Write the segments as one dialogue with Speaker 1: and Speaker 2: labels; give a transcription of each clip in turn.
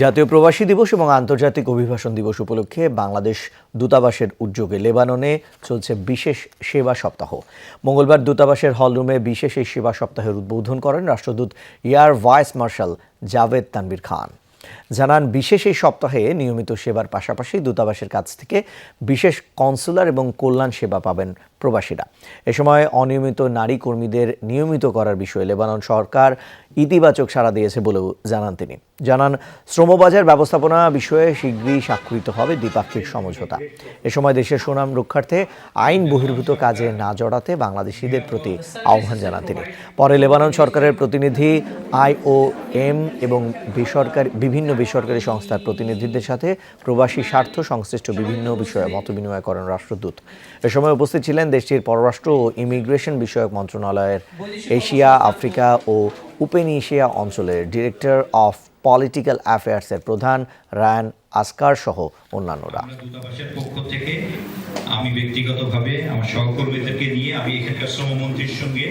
Speaker 1: জাতীয় প্রবাসী দিবস এবং আন্তর্জাতিক অভিবাসন দিবস উপলক্ষে বাংলাদেশ দূতাবাসের উদ্যোগে লেবাননে চলছে বিশেষ সেবা সপ্তাহ। মঙ্গলবার দূতাবাসের হলরুমে বিশেষ এই সেবা সপ্তাহের উদ্বোধন করেন রাষ্ট্রদূত air vice marshal Javed Tanvir Khan. জানান, বিশেষ এই সপ্তাহে নিয়মিত সেবার পাশাপাশি দূতাবাসের কাছ থেকে বিশেষ কনসুলার এবং কল্যাণ সেবা পাবেন প্রবাসীরা। এ সময় অনিয়মিত নারী কর্মীদের নিয়মিত করার বিষয়ে লেবানন সরকার ইতিবাচক সাড়া দিয়েছে বলেও জানান তিনি। জানান, শ্রমবাজার ব্যবস্থাপনা বিষয়ে শীঘ্রই স্বাক্ষরিত হবে দ্বিপাক্ষিক সমঝোতা। এ সময় দেশের সুনাম রক্ষার্থে আইন বহির্ভূত কাজে না জড়াতে বাংলাদেশিদের প্রতি আহ্বান জানান তিনি। পরে লেবানন সরকারের প্রতিনিধি আইওএম এবং বেসরকারি, বিভিন্ন বেসরকারি সংস্থার প্রতিনিধিদের সাথে প্রবাসী স্বার্থ সংশ্লিষ্ট বিভিন্ন বিষয়ে মতবিনিময় করেন রাষ্ট্রদূত। এ সময় উপস্থিত ছিলেন দেশটির পররাষ্ট্র ও ইমিগ্রেশন বিষয়ক মন্ত্রণালয়ের এশিয়া আফ্রিকা ও উপেন এশিয়া অঞ্চলের ডিরেক্টর অফ পলিটিক্যাল অ্যাফেয়ার্সের প্রধান রায়ান আসকার সহ অন্যান্যরা।
Speaker 2: দূতাবাসের পক্ষ থেকে আমি ব্যক্তিগতভাবে আমার সহকর্মীদেরকে নিয়ে আমি এখানকার শ্রমমন্ত্রীর সঙ্গে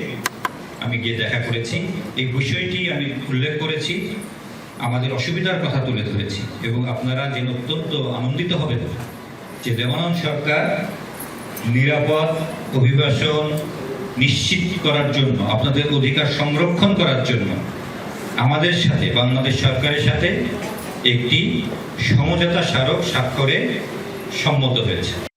Speaker 2: আমি গিয়ে দেখা করেছি। এই বিষয়টি আমি উল্লেখ করেছি আমাদের অসুবিধার কথা তুলে ধরেছি এবং আপনারা জেনে অত্যন্ত আনন্দিত হবেন যে লেবানন সরকার নিরাপদ অভিবাসন নিশ্চিত করার জন্য, আপনাদের অধিকার সংরক্ষণ করার জন্য, আমাদের সাথে, বাংলাদেশ সরকারের সাথে একটি সমঝোতা স্মারক স্বাক্ষরে সম্মত হয়েছে।